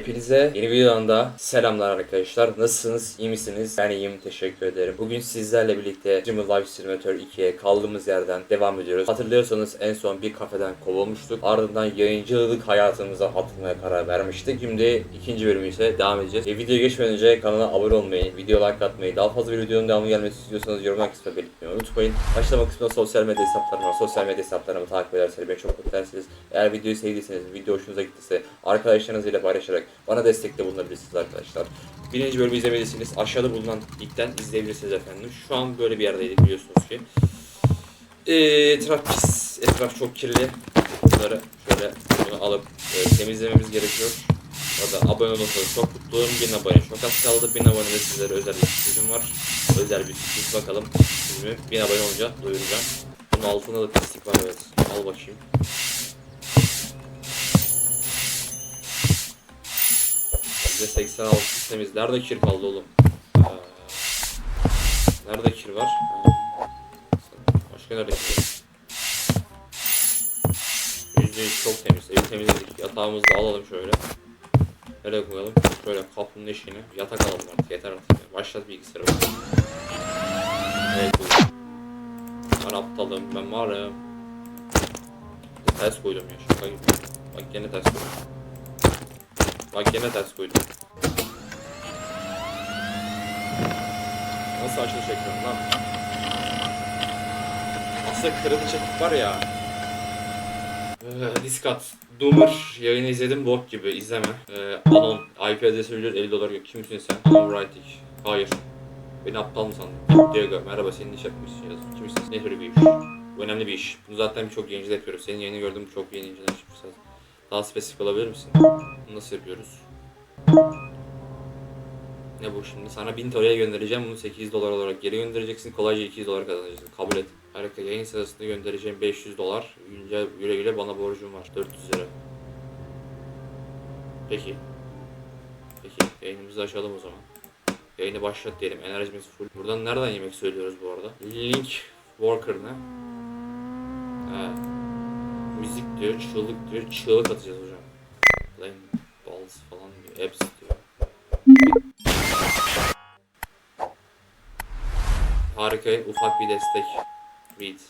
Hepinize yeni bir videodan da selamlar arkadaşlar. Nasılsınız? İyi misiniz? Ben iyiyim. Teşekkür ederim. Bugün sizlerle birlikte Dream Life Simulator 2'ye kaldığımız yerden devam ediyoruz. Hatırlıyorsanız en son bir kafeden kovulmuştuk. Ardından yayıncılık hayatımıza atılmaya karar vermiştik. Şimdi ikinci bölümü ise devam edeceğiz. E, videoya geçmeden önce kanala abone olmayı, video like atmayı, daha fazla bir videonun devamı gelmesi istiyorsanız yorumlar kısmına belirtmeyi unutmayın. Açıklama kısmında sosyal medya hesaplarım var. Sosyal medya hesaplarımı takip ederseniz beni çok mutlu edersiniz. Eğer videoyu sevdiyseniz, video hoşunuza gittiyse arkadaşlarınızla paylaşarak bana destekte bulunabilirsiniz arkadaşlar. Birinci bölümü izlemediyseniz aşağıda bulunan linkten izleyebilirsiniz efendim. Şu an böyle bir yerdeydik biliyorsunuz ki. Ee, etraf pis, etraf çok kirli. Bunları şöyle bunu alıp e, temizlememiz gerekiyor. Orada abone olursanız çok mutlu olurum. 1000 abone çok az kaldı. 1000 abonede sizlere özel bir sürprizim var. Özel bir sürpriz bakalım. Sizimi 1000 abone olunca duyuracağım. Bunun altında da pislik var evet. Al bakayım. %86 temiz. Nerede kir kaldı oğlum? Aa, nerede kir var? Başka nerede kir var? %100 çok temiz. Evi temizledik. Yatağımızı da alalım şöyle. Nereye koyalım? Şöyle kapının eşiğine. Yatak alalım artık. Yeter artık. Başlat bilgisayarı. Evet. Ben aptalım. Ben varım. Ters koydum ya. Şaka gibi. Bak gene ters koydum. Bak gene ters koydum. Nasıl açılış ekranı lan? Aslında kırılı çekik var ya. Ee, Diskat. Doomer yayını izledim bok gibi izleme. Ee, Anon IP adresi biliyor 50 dolar yok. Kimsin sen? Anon Writing. Hayır. Beni aptal mı sandın? Diego merhaba senin iş yapmışsın yazın. Kimsin? Ne tür bir iş? Bu önemli bir iş. Bunu zaten birçok yayıncıda yapıyoruz. Senin yayını gördüm çok yayıncıdan çıkmış zaten. Daha spesifik olabilir misin? Bunu nasıl yapıyoruz? Ne bu şimdi? Sana 1000 TL'ye göndereceğim. Bunu 800 dolar olarak geri göndereceksin. Kolayca 200 dolar kazanacaksın. Kabul et. Harika. Yayın sırasında göndereceğim 500 dolar. Güle güle, güle bana borcum var. 400 lira. Peki. Peki. Yayınımızı açalım o zaman. Yayını başlat diyelim. Enerjimiz full. Buradan nereden yemek söylüyoruz bu arada? Link Worker ne? Ha. Müzik diyor, çığlık diyor. Çığlık atacağız hocam. Playing balls falan diyor. Apps diyor. Harika, ufak bir destek. Read.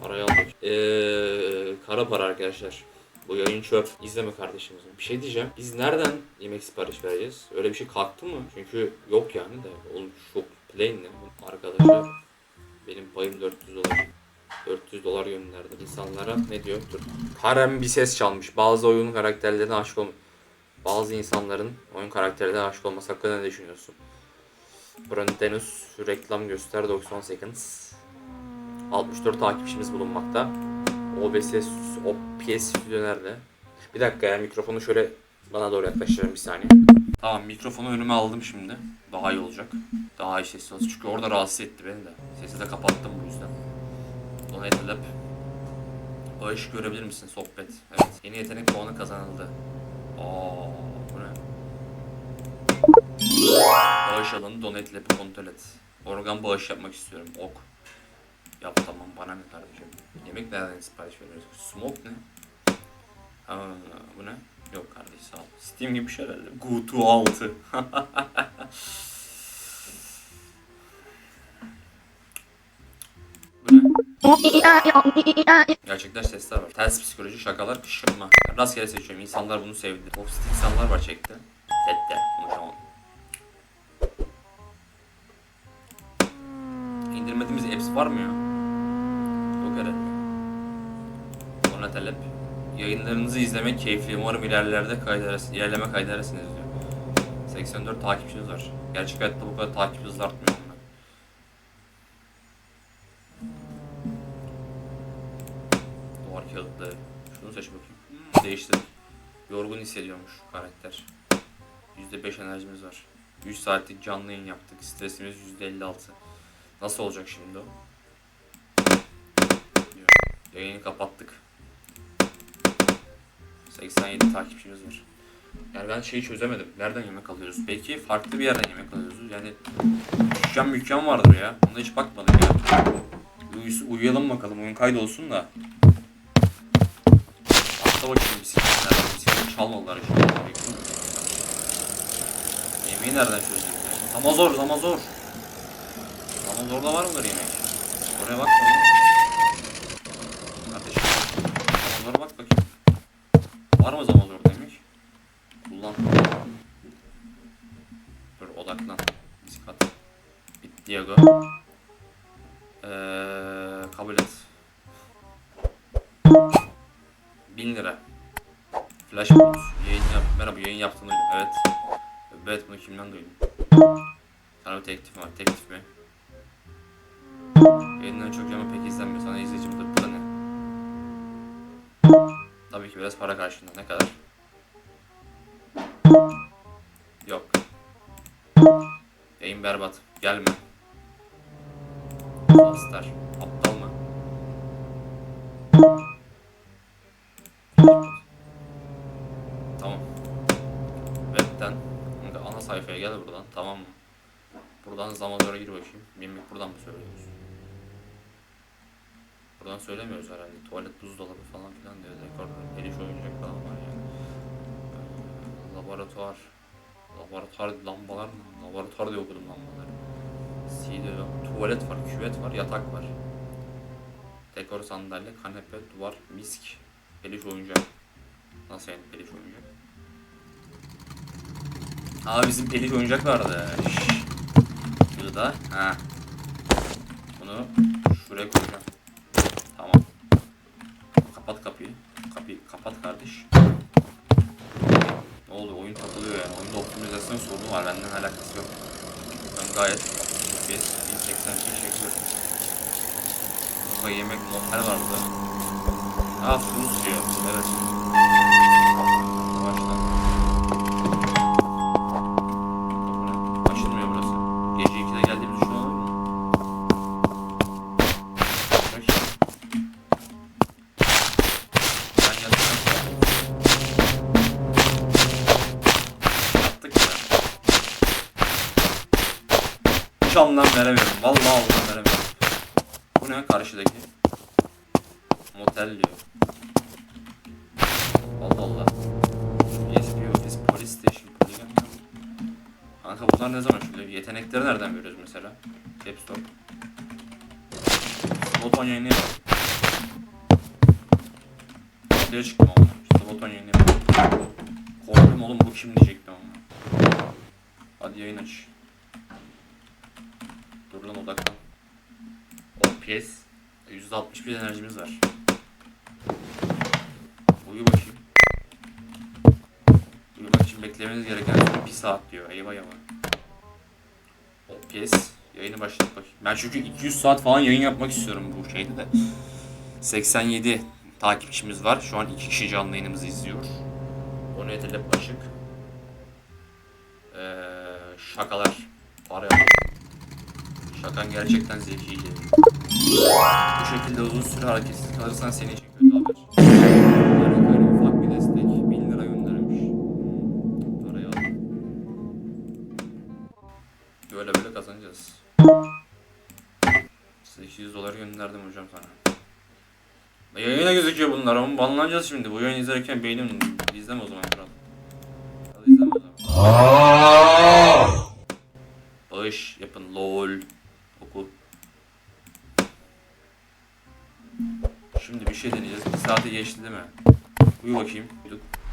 Parayı aldık. Eee kara para arkadaşlar. Bu yayın çöp. İzleme kardeşimizin. Bir şey diyeceğim. Biz nereden yemek sipariş vereceğiz? Öyle bir şey kalktı mı? Çünkü yok yani de. Oğlum çok plain ne? Arkadaşlar benim payım 400 dolar. 400 dolar gönderdim insanlara. Ne diyor? Dur. Harem bir ses çalmış. Bazı oyun karakterlerine aşık olmuş. Bazı insanların oyun karakterlerine aşık olması hakkında ne düşünüyorsun? Brontenus reklam göster 90 seconds. 64 takipçimiz bulunmakta. OBS, OBS stüdyo nerede? Bir dakika ya mikrofonu şöyle bana doğru yaklaştırın bir saniye. Tamam mikrofonu önüme aldım şimdi. Daha iyi olacak. Daha iyi sesli olacak. Çünkü orada rahatsız etti beni de. Sesi de kapattım bu yüzden. Donate Lab. Bağış görebilir misin sohbet? Evet. Yeni yetenek puanı kazanıldı. Aa, bu ne? Bağış alanı Donate Lab'ı kontrol et. Organ bağış yapmak istiyorum. Ok. Yap tamam bana ne kardeşim. Yemek nereden sipariş veriyoruz? Smoke ne? Ha, bu ne? Yok kardeş sağ ol. Steam gibi bir şey herhalde. Gutu 6. bu ne? Gerçekler sesler var. Ters psikoloji, şakalar, kışkırtma. Rastgele seçiyorum. İnsanlar bunu sevdi. Toksik insanlar var çekti. Sette. An. İndirmediğimiz apps var mı ya? Yok herhalde. Sonra talep. Yayınlarınızı izlemek keyifli. Umarım ilerlerde kaydedersiniz. İlerleme kaydedersiniz diyor. 84 takipçiniz var. Gerçek hayatta bu kadar takip hızlı artmıyor. Duvar kağıtları. Şunu seç bakayım. Değiştirdik. Yorgun hissediyormuş karakter. %5 enerjimiz var. 3 saatlik canlı yayın yaptık. Stresimiz %56. Nasıl olacak şimdi o? Yayını kapattık. 87 takipçimiz var. Yani ben şeyi çözemedim. Nereden yemek alıyoruz? Belki farklı bir yerden yemek alıyoruz. Yani dükkan mükkan vardır ya. Buna hiç bakmadım ya. uyus- uyuyalım bakalım. Oyun kaydolsun da. Atla bakayım bisikletler. Bisiklet çalmadılar işte. Yemeği nereden çözeceğiz? ya? Ama zor, ama zor. Ama zorda var mıdır yemek? Oraya bak. Kardeşim. Zamazora bak bakayım. Var mı zamazor demiş? Kullan. Dur odaklan. Dikkat. Bit Diego. Ee, kabul et. 1000 lira. Flash bot. Yayın yap. Merhaba yayın yaptığını duydum. Evet. Evet bunu kimden duydum? Sana bir teklif var. Teklif mi? Yayından çok ama pek izlenmiyor. Sana izleyicim ki biraz para karşılığında. Ne kadar? Yok. Yayın berbat. Gelme. Monster. Aptal mı? Tamam. Web'den ana sayfaya gel buradan tamam mı? Buradan Zamazor'a gir bakayım. Mimik buradan mı söylüyoruz? Buradan söylemiyoruz herhalde. Tuvalet buzdolabı falan filan diyor. Dekor, eliş oyuncak falan var yani. Laboratuvar. Laboratuvar lambalar mı? Laboratuvar diye okudum lambaları. CD yok. Tuvalet var, küvet var, yatak var. Dekor sandalye, kanepe, duvar, misk, peluş oyuncak. Nasıl yani peluş oyuncak? Aa bizim peluş oyuncak vardı. Şşş. Burada. Ha. Bunu şuraya koyacağım. Kapat kapıyı. Kapıyı kapat kardeş. Ne oldu? Oyun takılıyor yani. Oyunda optimizasyon sorunu var. Benden alakası yok. Ben gayet FPS 1080 için çekiyorum. Burada yemek modlar var burada. Aa Furuz diyor. Evet. Veremiyorum. Vallahi anlam veremiyorum. Bu ne karşıdaki? Motel diyor. Allah Allah. PSP Office Police Station Polygon. Kanka bunlar ne zaman şöyle yetenekleri nereden görüyoruz mesela? Caps Stop. Sloton yayını yapalım. Ortaya çıktım ama. Sloton yayını yapalım. Korktum oğlum bu kim diyecektim ama. Hadi yayın aç. Dur lan odaklan. OPS. %61 enerjimiz var. Uyu bakayım. Uyumak için beklemeniz gereken 1 saat diyor. Eyvah eyvah. OPS. Yayını başlat bakayım. Ben çünkü 200 saat falan yayın yapmak istiyorum bu şeyde de. 87 takipçimiz var. Şu an 2 kişi canlı yayınımızı izliyor. O ne telep açık. Ee, şakalar. Şakan gerçekten zekiydi. Bu şekilde uzun süre hareketsiz kalırsan senin için kötü haber. Harika, ufak bir destek. 1000 lira göndermiş. Parayı al. Böyle böyle kazanacağız. 800 dolar gönderdim hocam sana. Yayına gözüküyor bunlar ama banlanacağız şimdi. Bu yayını izlerken beynim izleme o zaman kral. Hadi izleme o zaman. Bağış yapın lol. Saate geçti değil mi? Uyu bakayım.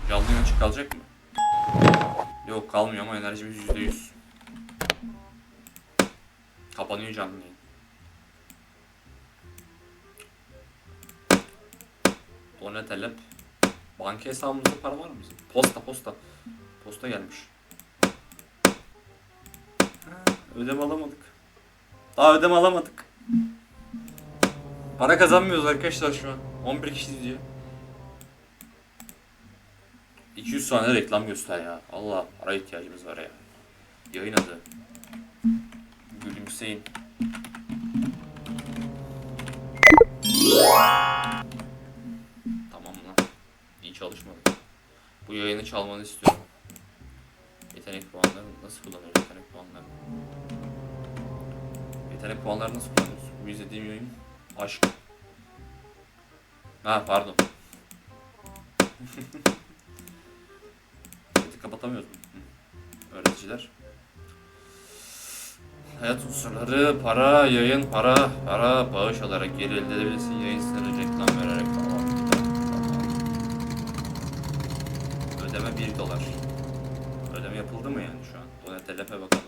Canlı açık kalacak mı? Yok kalmıyor ama enerjimiz yüzde yüz. Kapanıyor canlı yayın. O ne talep? Banka hesabımızda para var mı? Posta posta. Posta gelmiş. Ödeme alamadık. Daha ödeme alamadık. Para kazanmıyoruz arkadaşlar şu an. 11 kişi izliyor. 200 saniye reklam göster ya. Allah para ihtiyacımız var ya. Yayın adı. Gülümseyin. Tamam lan. İyi çalışmadık. Bu yayını çalmanı istiyorum. Yetenek puanları nasıl kullanıyoruz yetenek puanlarını? Yetenek puanları nasıl kullanıyoruz? Bu izlediğim yayın Aşk. Ha pardon. Chat'i kapatamıyoruz mu? Hı. Hayat unsurları, para, yayın, para, para, bağış alarak geri elde edebilirsin. Yayın sınırı, reklam vererek. Tamam. Ödeme 1 dolar. Ödeme yapıldı mı yani şu an? Donatelep'e bakalım.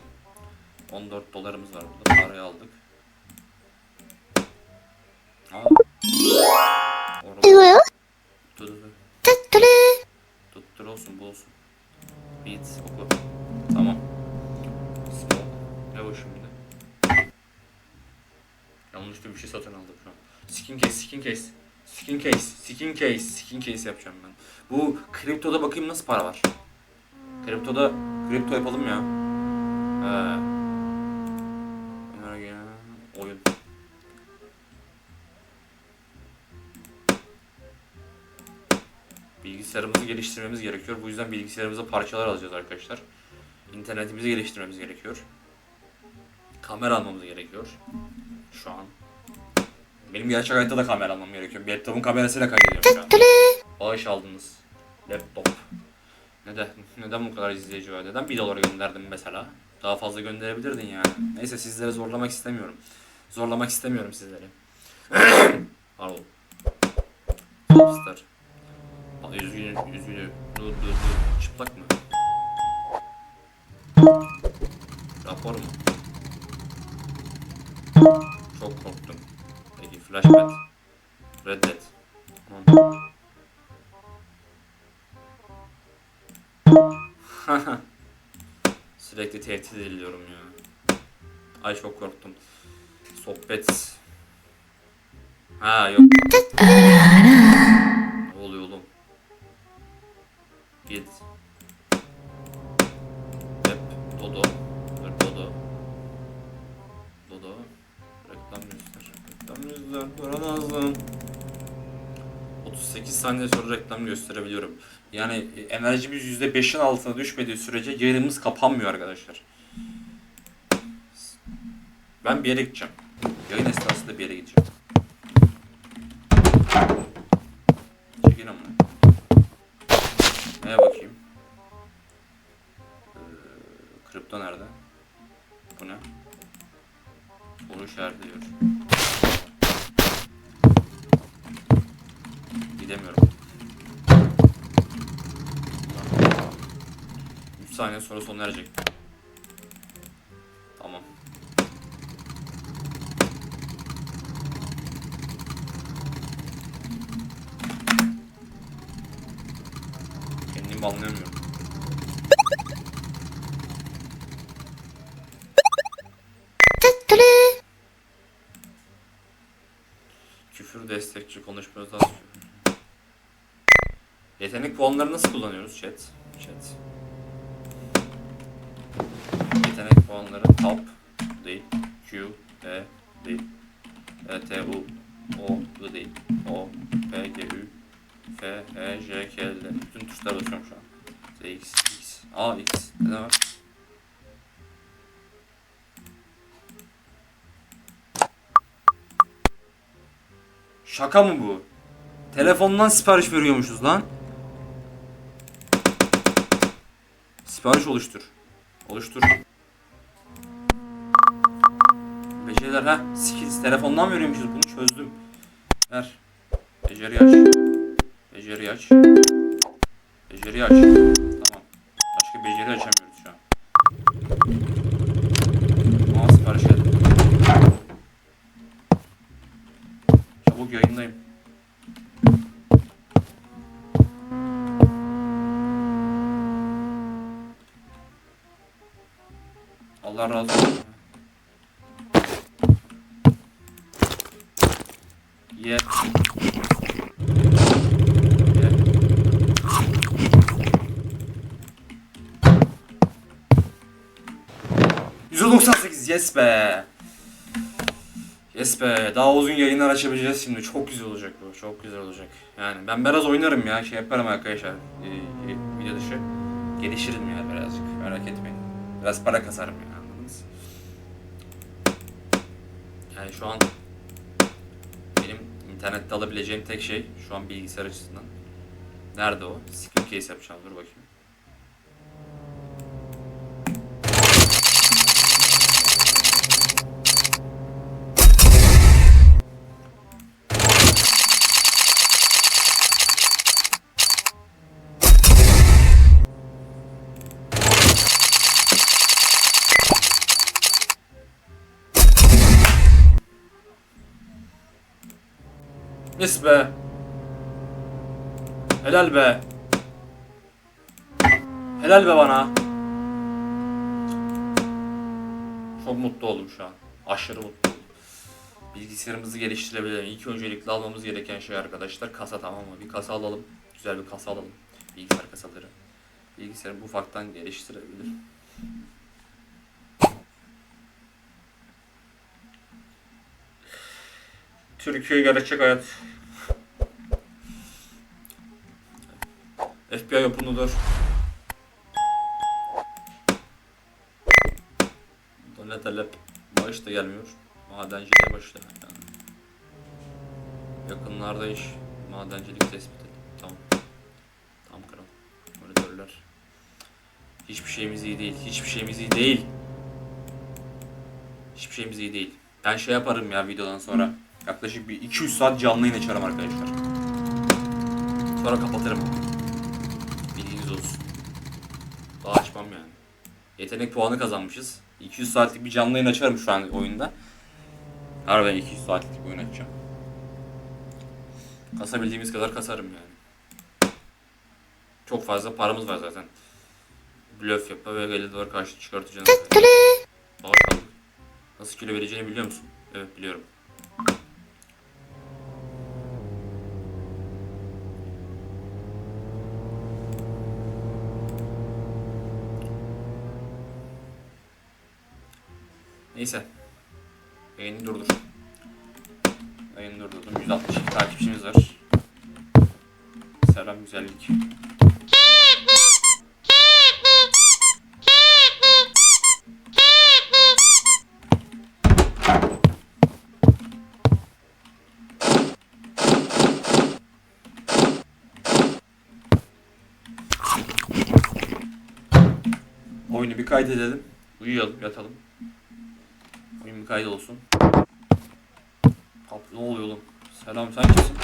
14 dolarımız var burada. Parayı aldık. Aa. Dur dur dur. Tuttur olsun bu olsun. Beat oku. Tamam. Small. Ne bu şimdi? Yanlış bir şey satın aldım şu an. Skin case, skin case. Skin case, skin case, skin case yapacağım ben. Bu kriptoda bakayım nasıl para var. Kriptoda kripto yapalım ya. He. Bilgisayarımızı geliştirmemiz gerekiyor. Bu yüzden bilgisayarımıza parçalar alacağız arkadaşlar. İnternetimizi geliştirmemiz gerekiyor. Kamera almamız gerekiyor. Şu an. Benim gerçek hayatta da kamera almam gerekiyor. Bir laptopun kamerasıyla kaydediyorum şu an. Bağış aldınız. Laptop. Neden? Neden bu kadar izleyici var? Neden 1 dolar gönderdim mesela? Daha fazla gönderebilirdin yani. Neyse sizleri zorlamak istemiyorum. Zorlamak istemiyorum sizleri. Pardon. Popstar. Aa, Üzgünüm, üzgünüm. Dur, dur, dur. Çıplak mı? Rapor mu? Çok korktum. Peki, flashback. Reddet. Tamam. Sürekli tehdit ediliyorum ya. Ay çok korktum. Sohbet. Ha yok. ne oluyor oğlum? Git. Hep Dodo. Dur Dodo. Dodo. Reklam göster. Reklam göster. Duramazdım. 38 saniye sonra reklam gösterebiliyorum. Yani e, enerjimiz %5'in altına düşmediği sürece yayınımız kapanmıyor arkadaşlar. Ben bir yere gideceğim. Yayın esnasında bir yere gideceğim. Onu işaretliyor. Gidemiyorum. 3 saniye sonra sona erecek. Destekçi konuşmuyoruz küfür. Yetenek puanları nasıl kullanıyoruz chat? Chat. Yetenek puanları tab değil, Q, E değil, E, T, U, O, I değil, O, P, G, Ü, F, E, J, K, L. Bütün tuşlara basıyorum şu an. Z, X, X, A, X. Ne var? Şaka mı bu? Telefondan sipariş veriyormuşuz lan. Sipariş oluştur. Oluştur. Beceriler ha. Skills. Telefondan veriyormuşuz. Bunu çözdüm. Ver. Beceri aç. Beceri aç. Beceri aç. Tamam. Başka beceri açamıyoruz Allah razı olsun. Ye. Ye. 198 yes be. Yes be. Daha uzun yayınlar açabileceğiz şimdi. Çok güzel olacak bu. Çok güzel olacak. Yani ben biraz oynarım ya. Şey yaparım arkadaşlar. Ee, video dışı. Gelişirim ya birazcık. Merak etmeyin. Biraz para kasarım ya Yani şu an benim internette alabileceğim tek şey şu an bilgisayar açısından. Nerede o? Screen case yapacağım. Dur bakayım. Yes be. Helal be. Helal be bana. Çok mutlu oldum şu an. Aşırı mutlu oldum. Bilgisayarımızı geliştirebilelim. İlk öncelikle almamız gereken şey arkadaşlar kasa tamam mı? Bir kasa alalım. Güzel bir kasa alalım. Bilgisayar kasaları. Bilgisayarı ufaktan geliştirebilir. Türkiye gerçek hayat. FBI yapımıdır. Donet talep. Maaş da gelmiyor. Madenciliğe başlamak yani. Yakınlarda iş. Madencilik tespit edildi. Tamam. Tamam kral. Monitörler. Hiçbir şeyimiz iyi değil. Hiçbir şeyimiz iyi değil. Hiçbir şeyimiz iyi değil. Ben şey yaparım ya videodan sonra. Yaklaşık bir 200 saat canlı yayın açarım arkadaşlar. Sonra kapatırım. Bilginiz olsun. Daha açmam yani. Yetenek puanı kazanmışız. 200 saatlik bir canlı yayın açarım şu an oyunda. Harbiden 200 saatlik bir oyun açacağım. Kasabildiğimiz kadar kasarım yani. Çok fazla paramız var zaten. Blöf yapma ve 50 dolar karşı çıkartacağız. Bağış aldık. Nasıl kilo vereceğini biliyor musun? Evet biliyorum. Neyse. Yayını durdur. Yayını durdurdum. 162 takipçimiz var. Selam güzellik. Oyunu bir kaydedelim. Uyuyalım, yatalım. Kaydı olsun. Ne oluyor oğlum? Selam sen kimsin?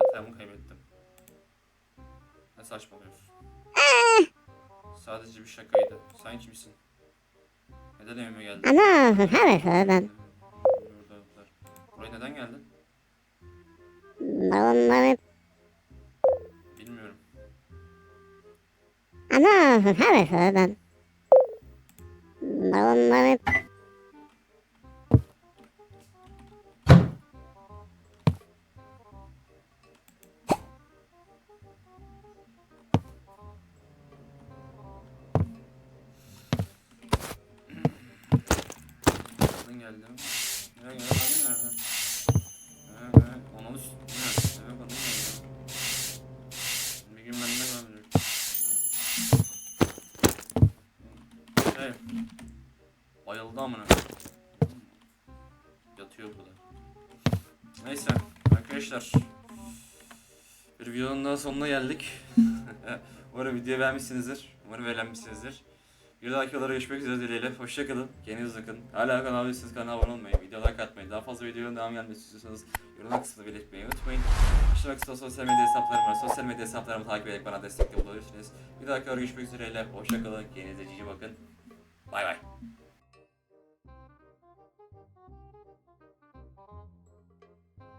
Yatağımı kaybettim. Ne saçmalıyorsun? Sadece bir şakaydı. Sen kimsin? Neden evime geldin? Ana, evet ben. Buraya neden geldin? Balonları, Bilmiyorum. ana, evet ben. Balonları, Neden geldin? Nereye geldin? Kadın nerede? He he. Onun üstüne. Evet kadın nerede? Bir gün bende kalacak. Hey. Bayıldı amına. Yatıyor bu da. Neyse arkadaşlar. Bir videonun daha sonuna geldik. Umarım videoyu beğenmişsinizdir. Umarım eğlenmişsinizdir. Bir dahaki videolara görüşmek üzere dileğiyle. Hoşçakalın. Kendinize bakın. Hala kanal değilseniz kanala abone olmayı, videoya like atmayı, daha fazla videonun devam gelmesi istiyorsanız yorumlar kısmında belirtmeyi unutmayın. Aşağıda kısa sosyal medya hesaplarım var. Sosyal medya hesaplarımı takip ederek bana destekte bulabilirsiniz. Bir dahaki videolara görüşmek üzere. Hoşçakalın. Kendinize cici bakın. Bay bay.